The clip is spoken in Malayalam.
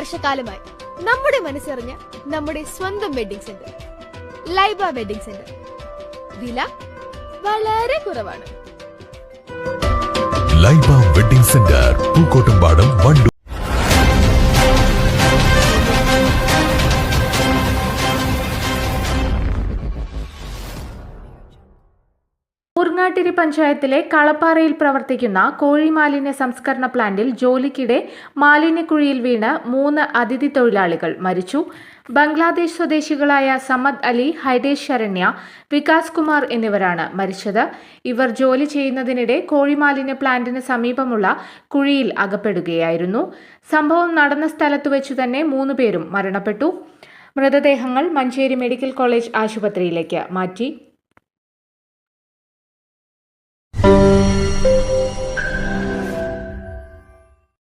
വർഷക്കാലമായി നമ്മുടെ മനസ്സറിഞ്ഞ നമ്മുടെ സ്വന്തം wedding centre Laiba wedding centre. വില വളരെ കുറവാണ്. ലൈബ വെഡിങ് സെന്റർ പൂക്കോട്ടുംപാടം ഊർങ്ങാട്ടിരി പഞ്ചായത്തിലെ കളപ്പാറയിൽ പ്രവർത്തിക്കുന്ന കോഴി മാലിന്യ സംസ്കരണ പ്ലാന്റിൽ ജോലിക്കിടെ മാലിന്യക്കുഴിയിൽ വീണ് മൂന്ന് അതിഥി തൊഴിലാളികൾ മരിച്ചു. ബംഗ്ലാദേശ് സ്വദേശികളായ സമദ് അലി ഹൈഡേഷ് ശരണ്യ വികാസ് കുമാർ എന്നിവരാണ് മരിച്ചത്. ഇവർ ജോലി ചെയ്യുന്നതിനിടെ കോഴിമാലിന്യ പ്ലാന്റിന് സമീപമുള്ള കുഴിയിൽ അകപ്പെടുകയായിരുന്നു. സംഭവം നടന്ന സ്ഥലത്തു വെച്ചു തന്നെ മൂന്ന് പേരും മരണപ്പെട്ടു. മൃതദേഹങ്ങൾ മഞ്ചേരി മെഡിക്കൽ കോളേജ് ആശുപത്രിയിലേക്ക് മാറ്റി.